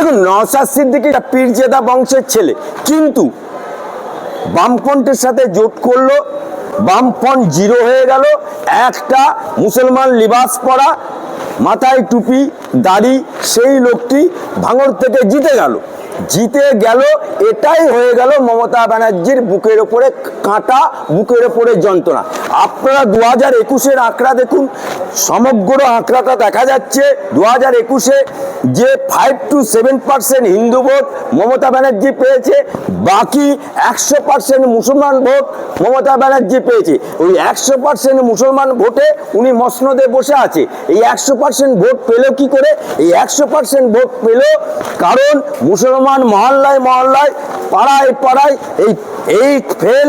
দেখুন, নওশাদ সিদ্দিকি একটা পীরজেদা বংশের ছেলে, কিন্তু বামফ্রন্টের সাথে জোট করল, বামফ্রন্ট জিরো হয়ে গেল, একটা মুসলমান লিবাস পরা, মাথায় টুপি, দাড়ি, সেই লোকটি ভাঙর থেকে জিতে গেল। জিতে গেল, এটাই হয়ে গেল মমতা ব্যানার্জির বুকের ওপরে কাঁটা, বুকের ওপরে যন্ত্রণা। আপনারা দু হাজার একুশের আঁকড়া দেখুন, সমগ্র আঁকড়াটা দেখা যাচ্ছে। দু হাজার একুশে যে five two seven percent Hindu vote Mamata Banerjee পেয়েছে, বাকি একশো পার্সেন্ট মুসলমান ভোট মমতা ব্যানার্জি পেয়েছে। ওই একশো পার্সেন্ট মুসলমান ভোটে উনি মসনদে বসে আছে। এই একশো পার্সেন্ট ভোট পেল কি করে? এই একশো পার্সেন্ট ভোট পেল কারণ মুসলমান মহল্লায় মহল্লায় পাড়ায় পাড়ায় এই এই ফেল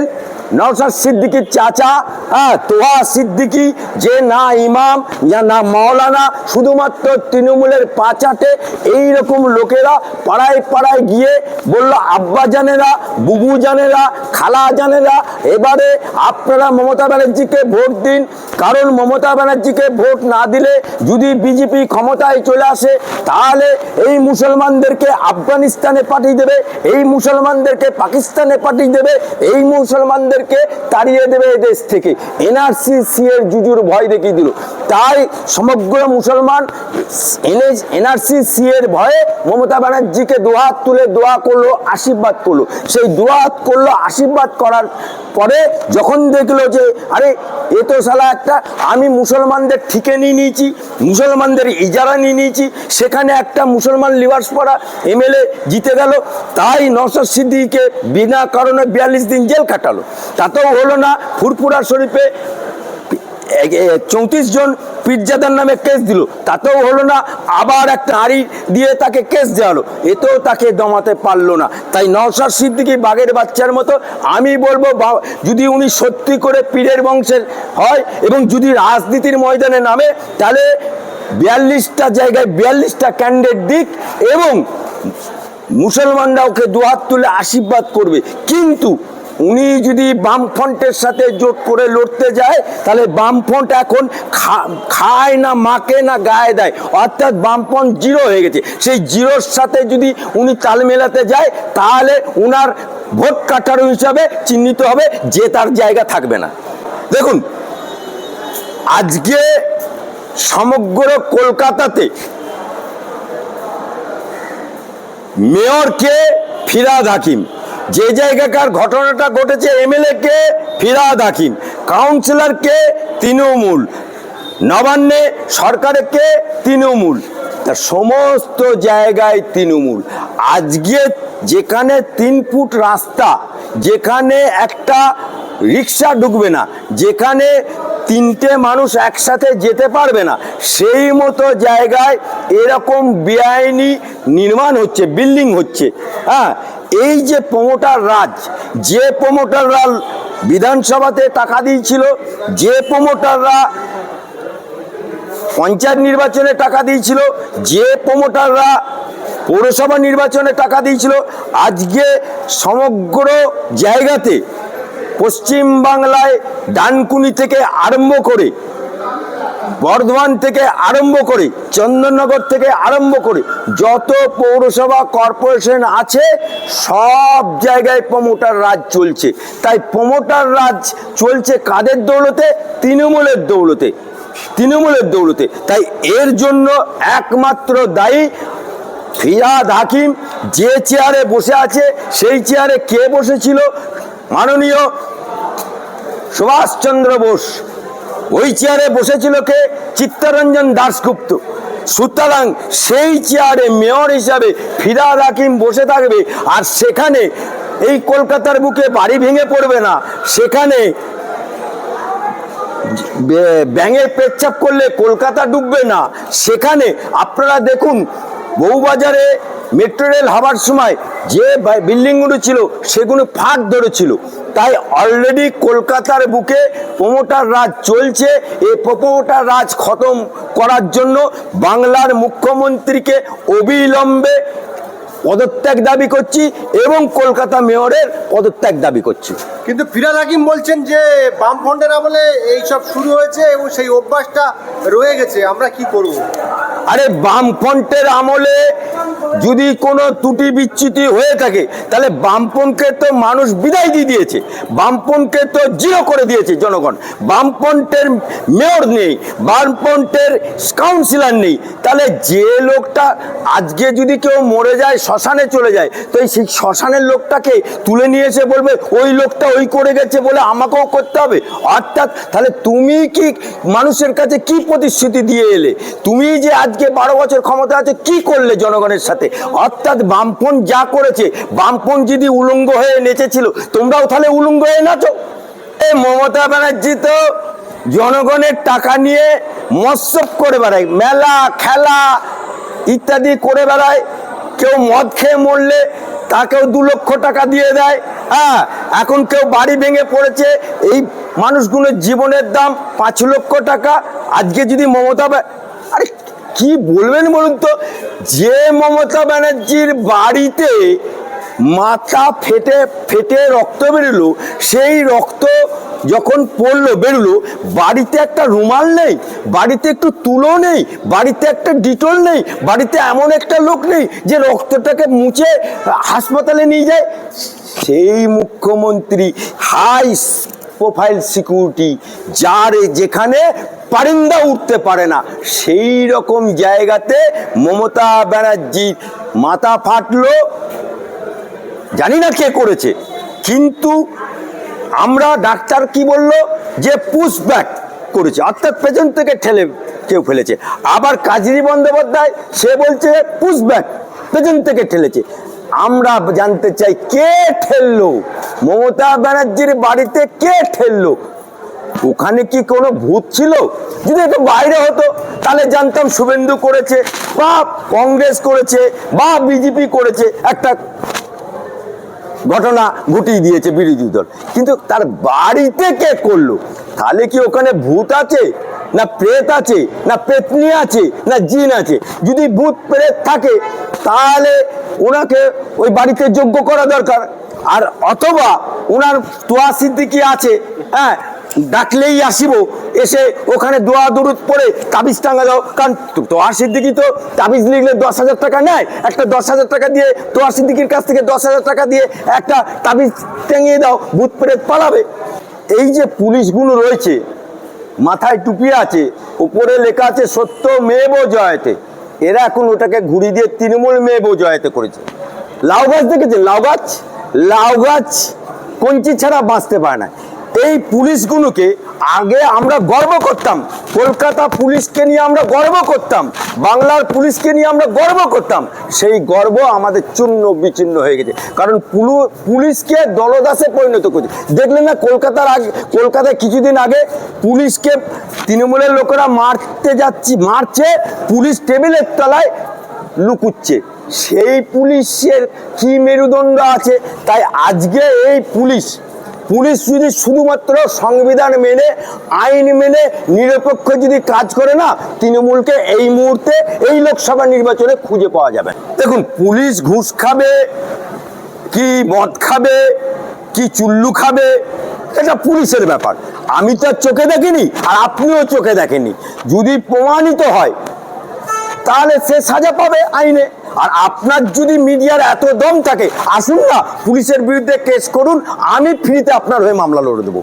নওশাদ সিদ্দিকির চাচা হ্যাঁ তোহা সিদ্দিকি, যে না ইমাম না না মাওলানা, শুধুমাত্র তৃণমূলের পাচাটে এই রকম লোকেরা পাড়ায় পাড়ায় গিয়ে বলল, আব্বা জানেরা, বুবু জানেরা, খালা জানেরা, এবারে আপনারা মমতা ব্যানার্জিকে ভোট দিন। কারণ মমতা ব্যানার্জিকে ভোট না দিলে যদি বিজেপি ক্ষমতায় চলে আসে, তাহলে এই মুসলমানদেরকে আফগানিস্তানে পাঠিয়ে দেবে, এই মুসলমানদেরকে পাকিস্তানে পাঠিয়ে দেবে, এই মুসলমানদেরকে তাড়িয়ে দেবে দেশ থেকে। এনআরসি সি এর জুজুর ভয় দেখিয়ে দিল। তাই সমগ্র মুসলমান এনআরসি সি এর ভয়ে মমতা ব্যানার্জিকে দোহাত তুলে দোয়া করল, আশীর্বাদ করল। সেই দোয়াত করল, আশীর্বাদ করার পরে যখন দেখল যে, আরে, এ তো শালা একটা, আমি মুসলমানদের ঠিকে নিয়ে নিয়েছি, মুসলমানদের ইজারা নিয়ে নিয়েছি, সেখানে একটা মুসলমান লিভার্স পড়া এমএলএ জিতে গেল। তাই নসর সিদ্দিকে বিনা কারণে বিয়াল্লিশ দিন জেল কাটালো। তাতেও হলো না। ফুরফুরা শরীফে চৌত্রিশ জন পীরজাদার নামে কেস দিল। তাতেও হলো না, আবার একটা হাড়ি দিয়ে তাকে কেস দেওয়ালো। এতেও তাকে দমাতে পারল না। তাই নওশাদ সিদ্দিকি বাঘের বাচ্চার মতো আমি বলব যদি উনি সত্যি করে পীরের বংশের হয় এবং যদি রাজনীতির ময়দানে নামে, তাহলে বিয়াল্লিশটা জায়গায় বিয়াল্লিশটা ক্যান্ডিডেট দিক এবং মুসলমানরা ওকে দুহাত তুলে আশীর্বাদ করবে। কিন্তু উনি যদি বামফ্রন্টের সাথে জোট করে লড়তে যায়, তাহলে বামফ্রন্ট এখন খায় না, মাকে না, গায়ে দেয়। অর্থাৎ বামফ্রন্ট জিরো হয়ে গেছে। সেই জিরোর সাথে যদি উনি তাল মেলাতে যায়, তাহলে উনার ভোট কাঠারো হিসাবে চিহ্নিত হবে যে তার জায়গা থাকবে না। দেখুন, আজকে সমগ্র কলকাতাতে মেয়রকে ফিরাদ হাকিম যে জায়গাকার ঘটনাটা ঘটেছে, এমএলএ কে? ফিরাদ হাকিম। কাউন্সিলর কে? তৃণমূল। নবান্নে সরকারের কে? তৃণমূল। তা সমস্ত জায়গায় তৃণমূল। আজকে যেখানে তিন ফুট রাস্তা, যেখানে একটা রিক্সা ঢুকবে না, যেখানে তিনটে মানুষ একসাথে যেতে পারবে না, সেই মতো জায়গায় এরকম বেআইনি নির্মাণ হচ্ছে, বিল্ডিং হচ্ছে। হ্যাঁ এই যে প্রমোটার রাজ, যে প্রমোটাররা বিধানসভাতে টাকা দিয়েছিল, যে প্রমোটাররা পঞ্চায়েত নির্বাচনে টাকা দিয়েছিল, যে প্রমোটাররা পৌরসভা নির্বাচনে টাকা দিয়েছিল, আজকে সমগ্র জায়গাতে পশ্চিম বাংলায় ডানকুনি থেকে আরম্ভ করে বর্ধমান থেকে আরম্ভ করে চন্দননগর থেকে আরম্ভ করে যত পৌরসভা, কর্পোরেশন আছে, সব জায়গায় প্রমোটার রাজ চলছে। তাই প্রমোটার রাজ চলছে কাদের দৌলতে? তৃণমূলের দৌলতে। তৃণমূলের দৌলতে। তাই এর জন্য একমাত্র দায়ী ফিরাদ হাকিম যে চেয়ারে বসে আছে, সেই চেয়ারে কে বসেছিল? মাননীয় সুভাষচন্দ্র বোস। ওই চেয়ারে বসেছিল কে? চিত্তরঞ্জন দাশগুপ্ত। সুতরাং সেই চেয়ারে মেয়র হিসাবে ফিরাদ হাকিম বসে থাকবে আর সেখানে এই কলকাতার বুকে বাড়ি ভেঙে পড়বে না। সেখানে ব্যাঙের পেচ্ছাপ করলে কলকাতা ডুববে না। সেখানে আপনারা দেখুন, বউবাজারে মেট্রো রেল হবার সময় যে বিল্ডিংগুলো ছিল, সেগুলো ফাঁক ধরেছিল। তাই অলরেডি কলকাতার বুকে প্রমোটার রাজ চলছে। এই প্রমোটার রাজ খতম করার জন্য বাংলার মুখ্যমন্ত্রীকে অবিলম্বে পদত্যাগ দাবি করছি এবং কলকাতা মেয়রের পদত্যাগ দাবি করছি। কিন্তু ফিরাদ হাকিম বলছেন যে বামফ্রন্টের আমলে এইসব শুরু হয়েছে এবং সেই অভ্যাসটা রয়ে গেছে আমরা কি করব? আরে বামফ্রন্টের আমলে যদি কোনো ত্রুটি বিচ্যুতি হয়ে থাকে তাহলে বামপন্থকে তো মানুষ বিদায় দিয়ে দিয়েছে। বামপন্থকে তো জিরো করে দিয়েছে জনগণ। বামপন্থের মেয়র নেই বামপন্থের কাউন্সিলর নেই। তাহলে যে লোকটা আজকে যদি কেউ মরে যায় শ্মশানে চলে যায়। তো এই সেই শ্মশানের লোকটাকে তুলে নিয়ে এসে বলবে, ওই লোকটা ওই করে গেছে বলে আমাকেও করতে হবে। অর্থাৎ তাহলে তুমি কি মানুষের কাছে কি প্রতিশ্রুতি দিয়ে এলে? তুমি যে আজকে বারো বছর ক্ষমতা আছে, কি করলে জনগণের সাথে? অর্থাৎ বামপন যা করেছে বামপন যদি উলঙ্গ হয়ে নেচেছিল, তোমরাও তাহলে উলঙ্গ হয়ে নাচো। এ মমতা ব্যানার্জি তো জনগণের টাকা নিয়ে মৎসব করে বেড়ায়, মেলা, খেলা ইত্যাদি করে বেড়ায়। কেউ মদ খেয়ে মরলে তাকেও দু লক্ষ টাকা দিয়ে দেয়। হ্যাঁ এখন কেউ বাড়ি ভেঙে পড়েছে, এই মানুষগুলোর জীবনের দাম পাঁচ লক্ষ টাকা। আজকে যদি মমতা আরে কি বলবেন বলুন তো? যে মমতা ব্যানার্জির বাড়িতে মাথা ফেটে ফেটে রক্ত বেরোলো, সেই রক্ত যখন পড়ল, বেরোলো, বাড়িতে একটা রুমাল নেই, বাড়িতে একটু তুলো নেই, বাড়িতে একটা ডিটল নেই, বাড়িতে এমন একটা লোক নেই যে রক্তটাকে মুছে হাসপাতালে নিয়ে যায়। সেই মুখ্যমন্ত্রী, হাই প্রোফাইল সিকিউরিটি, যার যেখানে পারিন্দা উঠতে পারে না, সেই রকম জায়গাতে মমতা ব্যানার্জি মাথা ফাটলো। জানি না কে করেছে, কিন্তু আমরা ডাক্তার কি বলল? যে পুশ ব্যাক করেছে। অর্থাৎ পেছন থেকে ঠেলে কেউ ফেলেছে। আবার কাজী বন্দ্যোপাধ্যায়, সে বলছে পুশ ব্যাক পেছন থেকে ঠেলেছে। আমরা জানতে চাই, কে ঠেললো? মমতা ব্যানার্জির বাড়িতে কে ঠেললো? ওখানে কি কোনো ভূত ছিল? যদি একটু বাইরে হতো, তাহলে জানতাম শুভেন্দু করেছে, বা কংগ্রেস করেছে, বা বিজেপি করেছে, একটা ঘটনা ঘটিয়ে দিয়েছে বিরোধী দল। কিন্তু তার বাড়িতে কে করল? তাহলে কি ওখানে ভূত আছে? না প্রেত আছে? না পেতনি আছে? না জিন আছে? যদি ভূত প্রেত থাকে, তাহলে ওনাকে ওই বাড়িতে যোগ্য করা দরকার। আর অথবা ওনার তোয়া সিদ্দিকি আছে হ্যাঁ ডাকলেই আসিব। এসে ওখানে দোয়া দুরুদ পরে তাবিজ টাঙা দাও। কারণ তোয়া সিদ্দিকি তো তাবিজ লিখলে দশ হাজার টাকা নেয়। একটা দশ হাজার টাকা দিয়ে তোয়া সিদ্দিকির কাছ থেকে দশ হাজার টাকা দিয়ে একটা তাবিজ টেঙিয়ে দাও, ভূত প্রেত পালাবে। এই যে পুলিশগুলো রয়েছে, মাথায় টুপি আছে, উপরে লেখা আছে, সত্য মেয়েব জয়তে। এরা এখন ওটাকে ঘুরি দিয়ে তৃণমূল মেয়েব জয়তে করেছে। লাউ গাছ দেখেছেন? লাউ গাছ? লাউ গাছ কঞ্চি ছাড়া বাঁচতে পারে না। এই পুলিশগুলোকে আগে আমরা গর্ব করতাম। কলকাতা পুলিশকে নিয়ে আমরা গর্ব করতাম। বাংলার পুলিশকে নিয়ে আমরা গর্ব করতাম। সেই গর্ব আমাদের চূর্ণ বিচ্ছিন্ন হয়ে গেছে। কারণ পুলু- পুলিশকে দলদাসে পরিণত করছে। দেখলেন না কলকাতার আগে, কলকাতায় কিছুদিন আগে পুলিশকে তৃণমূলের লোকেরা মারতে যাচ্ছি, মারছে, পুলিশ টেবিলের তলায় লুকুচ্ছে। সেই পুলিশের কি মেরুদণ্ড আছে? তাই আজকে এই পুলিশ পুলিশ যদি শুধুমাত্র সংবিধান মেনে, আইন মেনে নিরপেক্ষ যদি কাজ করে না, তৃণমূলকে এই মুহূর্তে এই লোকসভা নির্বাচনে খুঁজে পাওয়া যাবে। দেখুন, পুলিশ ঘুষ খাবে, কি মদ খাবে, কি চুল্লু খাবে, এটা পুলিশের ব্যাপার। আমি তো চোখে দেখিনি, আর আপনিও চোখে দেখেনি যদি প্রমাণিত হয়, তাহলে সে সাজা পাবে আইনে। আর আপনার যদি মিডিয়ার এত দম থাকে, আসুন না, পুলিশের বিরুদ্ধে কেস করুন, আমি ফ্রিতে আপনার হয়ে মামলা লড়ে দেবো।